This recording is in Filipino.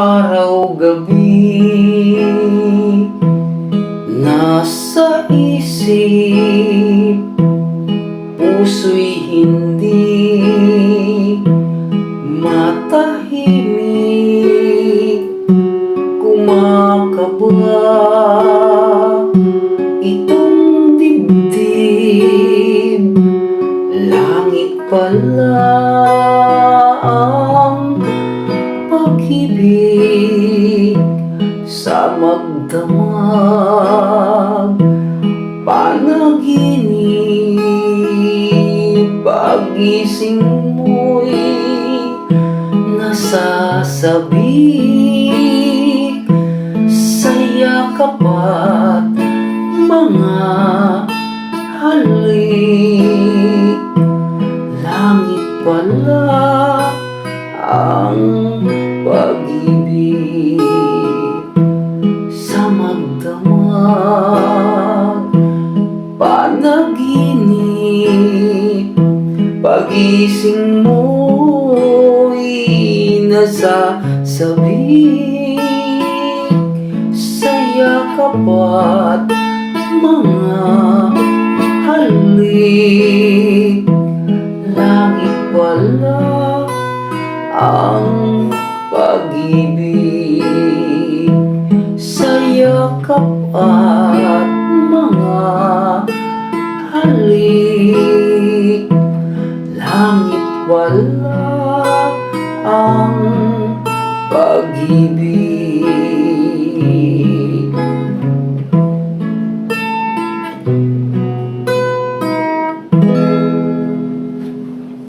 Araw-gabi Nasa isip Puso'y hindi Matahimik Kumakaba Langit pala ang pag-ibig sa magdamag. Panaginip pagising mo'y nasasabik. Sa yakap at mga halik langit pala ang pag-ibig. Sa magdamag panaginip pagising mo'y nasasabik sa yakap ang pag-ibig sa yakap at mga halik. Langit wala ang pag-ibig.